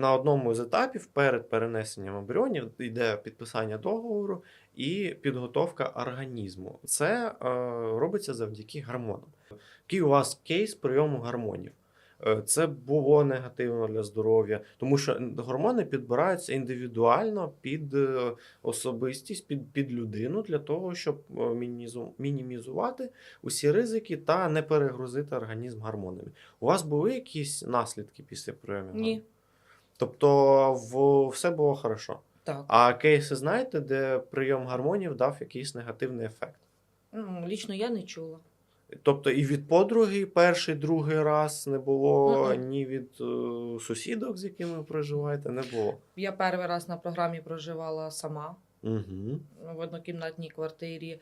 На одному з етапів перед перенесенням ембріонів йде підписання договору і підготовка організму. Це е, робиться завдяки гормонам. Який у вас кейс прийому гормонів? Е, Це було негативно для здоров'я, тому що гормони підбираються індивідуально під е, особистість, під, під людину для того, щоб е, мінімізувати усі ризики та не перегрузити організм гормонами. У вас були якісь наслідки після прийому? Ні. Тобто в, все було хорошо. Так. А кейси знаєте, де прийом гормонів дав якийсь негативний ефект? Ну, лічно я не чула. Тобто і від подруги перший, другий раз не було, Мгм. ні від е, сусідок, з якими ви проживаєте, не було. Я перший раз на програмі проживала сама Угу. в однокімнатній квартирі.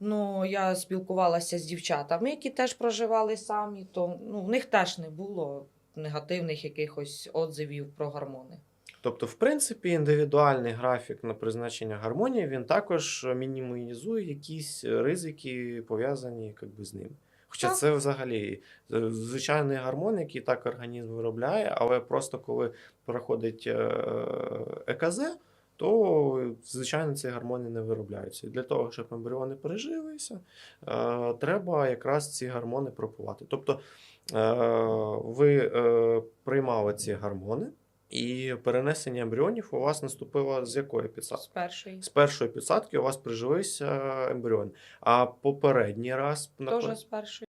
Ну, я спілкувалася з дівчатами, які теж проживали самі, то ну, в них теж не було негативних якихось отзивів про гормони. Тобто, в принципі, індивідуальний графік на призначення гармонії він також мінімізує якісь ризики, пов'язані якби з ним. Хоча Так. це взагалі е, звичайний гормон, який так організм виробляє, але просто коли проходить е, ЕКЗ, то звичайно ці гормони не виробляються. І для того, щоб ембріони пережилися, е, треба якраз ці гормони пропивати. Тобто е, ви е, приймали ці гормони, і перенесення ембріонів у вас наступило з якої З підсадки? першої. З першої підсадки у вас прижилися ембріони. А попередній раз Теж з першої.